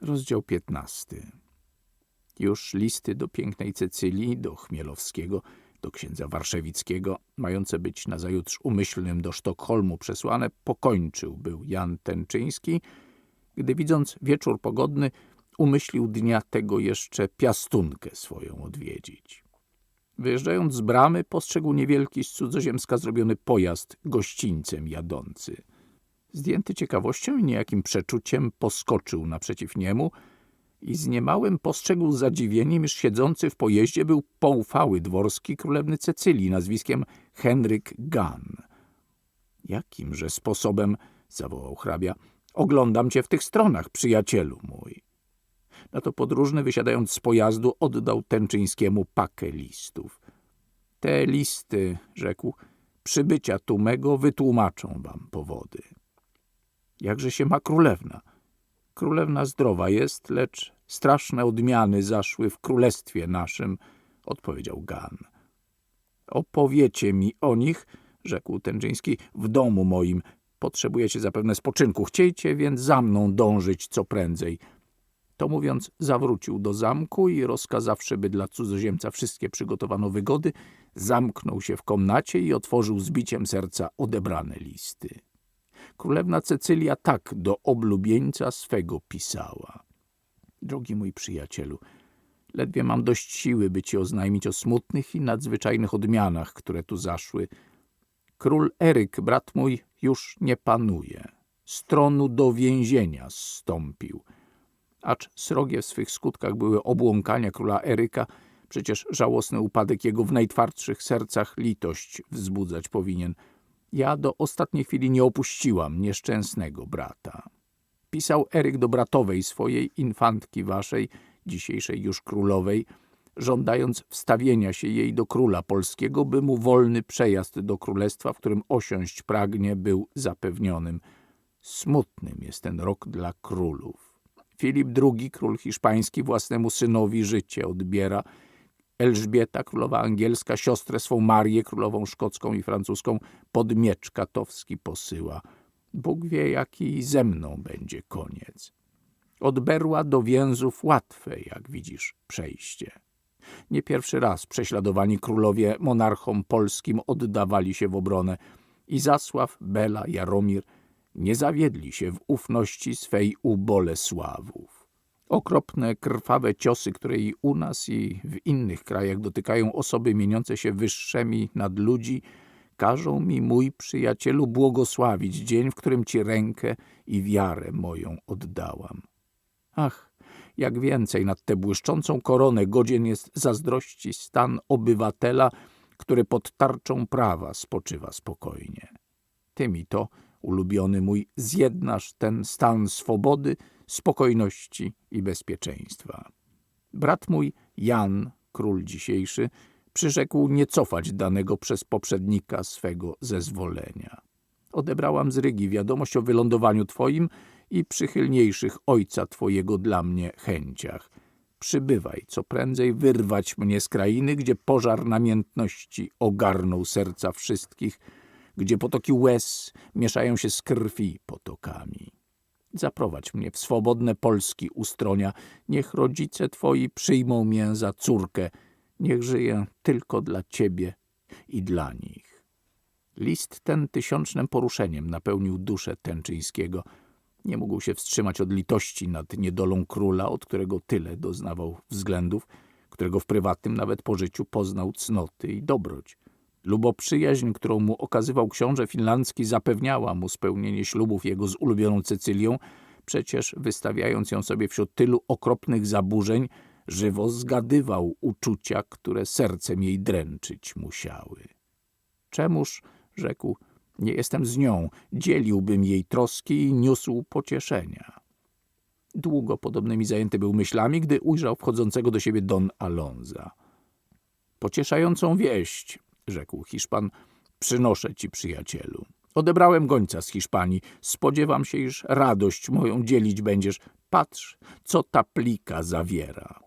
Rozdział 15. Już listy do pięknej Cecylii, do Chmielowskiego, do księdza Warszewickiego, mające być nazajutrz umyślnym do Sztokholmu przesłane, pokończył był Jan Tenczyński, gdy widząc wieczór pogodny, umyślił dnia tego jeszcze piastunkę swoją odwiedzić. Wyjeżdżając z bramy, postrzegł niewielki z cudzoziemska zrobiony pojazd gościńcem jadący. Zdjęty ciekawością i niejakim przeczuciem poskoczył naprzeciw niemu i z niemałym postrzegł zadziwieniem, iż siedzący w pojeździe był poufały dworski królewny Cecylii nazwiskiem Henryk Gan. Jakimże sposobem, zawołał hrabia, oglądam cię w tych stronach, przyjacielu mój. Na to podróżny, wysiadając z pojazdu, oddał Tęczyńskiemu pakę listów. Te listy, rzekł, przybycia tu mego wytłumaczą wam powody. Jakże się ma królewna? Królewna zdrowa jest, lecz straszne odmiany zaszły w królestwie naszym, odpowiedział Gan. Opowiecie mi o nich, rzekł Tęczyński, w domu moim. Potrzebujecie zapewne spoczynku. Chciejcie więc za mną dążyć co prędzej. To mówiąc, zawrócił do zamku i rozkazawszy, by dla cudzoziemca wszystkie przygotowano wygody, zamknął się w komnacie i otworzył z biciem serca odebrane listy. Królewna Cecylia tak do oblubieńca swego pisała. Drogi mój przyjacielu, ledwie mam dość siły, by ci oznajmić o smutnych i nadzwyczajnych odmianach, które tu zaszły. Król Eryk, brat mój, już nie panuje. Z tronu do więzienia zstąpił. Acz srogie w swych skutkach były obłąkania króla Eryka, przecież żałosny upadek jego w najtwardszych sercach litość wzbudzać powinien – ja do ostatniej chwili nie opuściłam nieszczęsnego brata. Pisał Eryk do bratowej swojej infantki waszej, dzisiejszej już królowej, żądając wstawienia się jej do króla polskiego, by mu wolny przejazd do królestwa, w którym osiąść pragnie, był zapewnionym. Smutnym jest ten rok dla królów. Filip II, król hiszpański, własnemu synowi życie odbiera – Elżbieta, królowa angielska, siostrę swą Marię, królową szkocką i francuską, pod miecz katowski posyła. Bóg wie, jaki ze mną będzie koniec. Od berła do więzów łatwe, jak widzisz, przejście. Nie pierwszy raz prześladowani królowie monarchom polskim oddawali się w obronę i Zasław, Bela, Jaromir nie zawiedli się w ufności swej u Bolesławów. Okropne, krwawe ciosy, które i u nas, i w innych krajach dotykają osoby mieniące się wyższymi nad ludzi, każą mi, mój przyjacielu, błogosławić dzień, w którym ci rękę i wiarę moją oddałam. Ach, jak więcej nad tę błyszczącą koronę godzien jest zazdrości stan obywatela, który pod tarczą prawa spoczywa spokojnie. Ty mi to, ulubiony mój, zjednasz ten stan swobody, spokojności i bezpieczeństwa. Brat mój Jan, król dzisiejszy, przyrzekł nie cofać danego przez poprzednika swego zezwolenia. Odebrałam z Rygi wiadomość o wylądowaniu twoim i przychylniejszych ojca twojego dla mnie chęciach. Przybywaj, co prędzej wyrwać mnie z krainy, gdzie pożar namiętności ogarnął serca wszystkich, gdzie potoki łez mieszają się z krwi potokami. Zaprowadź mnie w swobodne Polski ustronia. Niech rodzice twoi przyjmą mię za córkę. Niech żyję tylko dla ciebie i dla nich. List ten tysiącznym poruszeniem napełnił duszę Tęczyńskiego. Nie mógł się wstrzymać od litości nad niedolą króla, od którego tyle doznawał względów, którego w prywatnym nawet po życiu poznał cnoty i dobroć. Luboprzyjaźń, którą mu okazywał książę finlandzki, zapewniała mu spełnienie ślubów jego z ulubioną Cecylią, przecież wystawiając ją sobie wśród tylu okropnych zaburzeń, żywo zgadywał uczucia, które sercem jej dręczyć musiały. Czemuż, rzekł, nie jestem z nią, dzieliłbym jej troski i niósł pocieszenia. Długo podobnymi zajęty był myślami, gdy ujrzał wchodzącego do siebie Don Alonza. Pocieszającą wieść, rzekł Hiszpan, przynoszę ci, przyjacielu. Odebrałem gońca z Hiszpanii. Spodziewam się, iż radość moją dzielić będziesz. Patrz, co ta plika zawiera.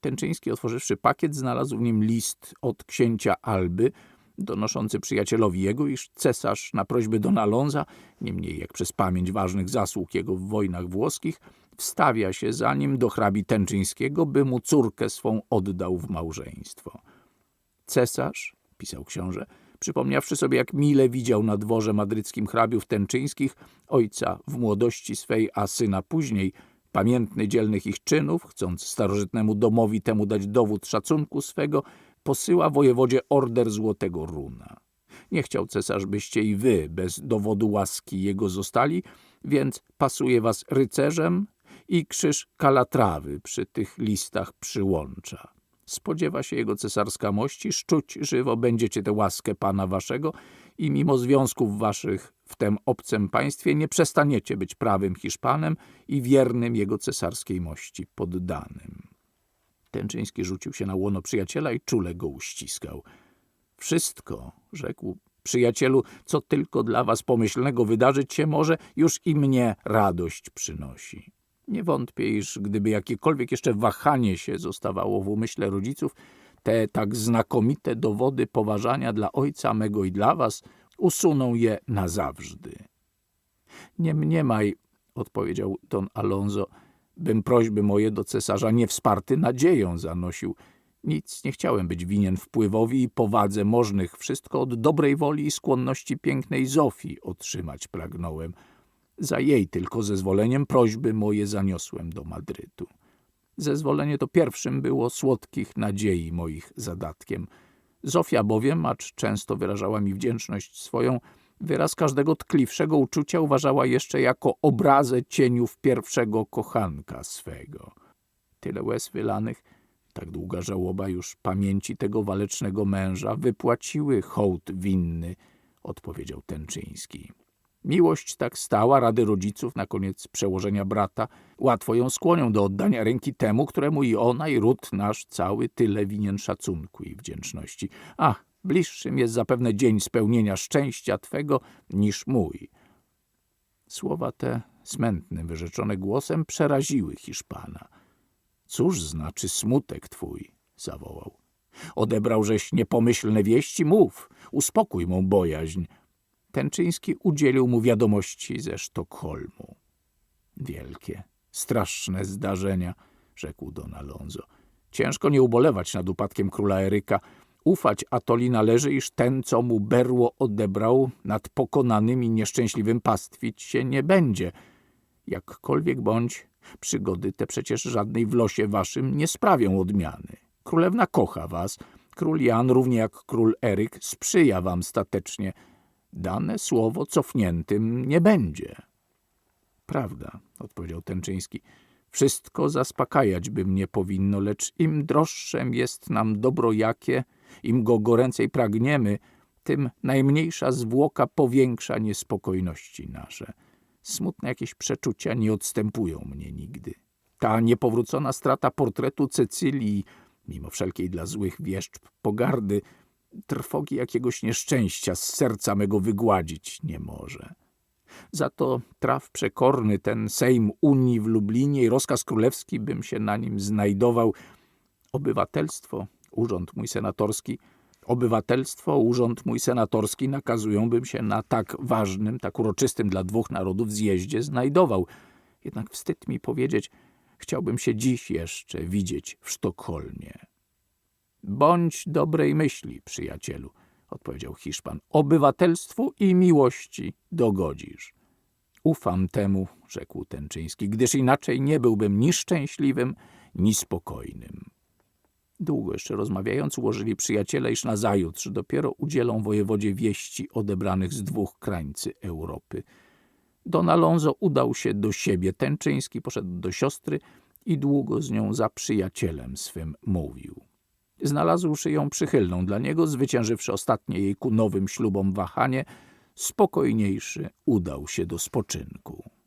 Tęczyński, otworzywszy pakiet, znalazł w nim list od księcia Alby, donoszący przyjacielowi jego, iż cesarz na prośbę Don Alonza, niemniej jak przez pamięć ważnych zasług jego w wojnach włoskich, wstawia się za nim do hrabi Tęczyńskiego, by mu córkę swą oddał w małżeństwo. Cesarz, pisał książę, przypomniawszy sobie, jak mile widział na dworze madryckim hrabiów tęczyńskich, ojca w młodości swej, a syna później, pamiętny dzielnych ich czynów, chcąc starożytnemu domowi temu dać dowód szacunku swego, posyła wojewodzie order złotego runa. Nie chciał cesarz, byście i wy bez dowodu łaski jego zostali, więc pasuje was rycerzem i krzyż kalatrawy przy tych listach przyłącza. Spodziewa się jego cesarska mości, szczuć żywo będziecie tę łaskę pana waszego i mimo związków waszych w tem obcym państwie nie przestaniecie być prawym Hiszpanem i wiernym jego cesarskiej mości poddanym. Tęczyński rzucił się na łono przyjaciela i czule go uściskał. Wszystko, rzekł, przyjacielu, co tylko dla was pomyślnego wydarzyć się może, już i mnie radość przynosi. Nie wątpię, iż gdyby jakiekolwiek jeszcze wahanie się zostawało w umyśle rodziców, te tak znakomite dowody poważania dla ojca mego i dla was usuną je na zawsze. Nie mniemaj, odpowiedział don Alonso, bym prośby moje do cesarza nie wsparty nadzieją zanosił. Nic nie chciałem być winien wpływowi i powadze możnych, wszystko od dobrej woli i skłonności pięknej Zofii otrzymać pragnąłem. Za jej tylko zezwoleniem prośby moje zaniosłem do Madrytu. Zezwolenie to pierwszym było słodkich nadziei moich zadatkiem. Zofia bowiem, acz często wyrażała mi wdzięczność swoją, wyraz każdego tkliwszego uczucia uważała jeszcze jako obrazę cieniów pierwszego kochanka swego. Tyle łez wylanych, tak długa żałoba już pamięci tego walecznego męża wypłaciły hołd winny, odpowiedział Tęczyński. Miłość tak stała, rady rodziców, na koniec przełożenia brata, łatwo ją skłonią do oddania ręki temu, któremu i ona, i ród nasz cały tyle winien szacunku i wdzięczności. Ach, bliższym jest zapewne dzień spełnienia szczęścia Twego niż mój. Słowa te, smętnym wyrzeczone głosem, przeraziły Hiszpana. Cóż znaczy smutek Twój? zawołał. Odebrałżeś niepomyślne wieści? Mów, uspokój mą bojaźń. Tęczyński udzielił mu wiadomości ze Sztokholmu. Wielkie, straszne zdarzenia, rzekł Don Alonso. Ciężko nie ubolewać nad upadkiem króla Eryka. Ufać Atoli należy, iż ten, co mu berło odebrał, nad pokonanymi nieszczęśliwym pastwić się nie będzie. Jakkolwiek bądź, przygody te przecież żadnej w losie waszym nie sprawią odmiany. Królewna kocha was, król Jan, równie jak król Eryk, sprzyja wam statecznie – dane słowo cofniętym nie będzie. Prawda, odpowiedział Tęczyński. Wszystko zaspokajać by mnie powinno, lecz im droższem jest nam dobro jakie, im go goręcej pragniemy, tym najmniejsza zwłoka powiększa niespokojności nasze. Smutne jakieś przeczucia nie odstępują mnie nigdy. Ta niepowrócona strata portretu Cecylii, mimo wszelkiej dla złych wieszczb pogardy, trwogi jakiegoś nieszczęścia z serca mego wygładzić nie może. Za to traf przekorny ten Sejm Unii w Lublinie i rozkaz królewski, bym się na nim znajdował. Obywatelstwo, urząd mój senatorski, obywatelstwo, urząd mój senatorski nakazują, bym się na tak ważnym, tak uroczystym dla dwóch narodów zjeździe znajdował. Jednak wstyd mi powiedzieć, chciałbym się dziś jeszcze widzieć w Sztokholmie. Bądź dobrej myśli, przyjacielu, odpowiedział Hiszpan. Obywatelstwu i miłości dogodzisz. Ufam temu, rzekł Tęczyński, gdyż inaczej nie byłbym ni szczęśliwym, ni spokojnym. Długo jeszcze rozmawiając, ułożyli przyjaciele, iż nazajutrz dopiero udzielą wojewodzie wieści odebranych z dwóch krańcy Europy. Don Alonso udał się do siebie. Tęczyński poszedł do siostry i długo z nią za przyjacielem swym mówił. Znalazłszy ją przychylną dla niego, zwyciężywszy ostatnie jej ku nowym ślubom wahanie, spokojniejszy udał się do spoczynku.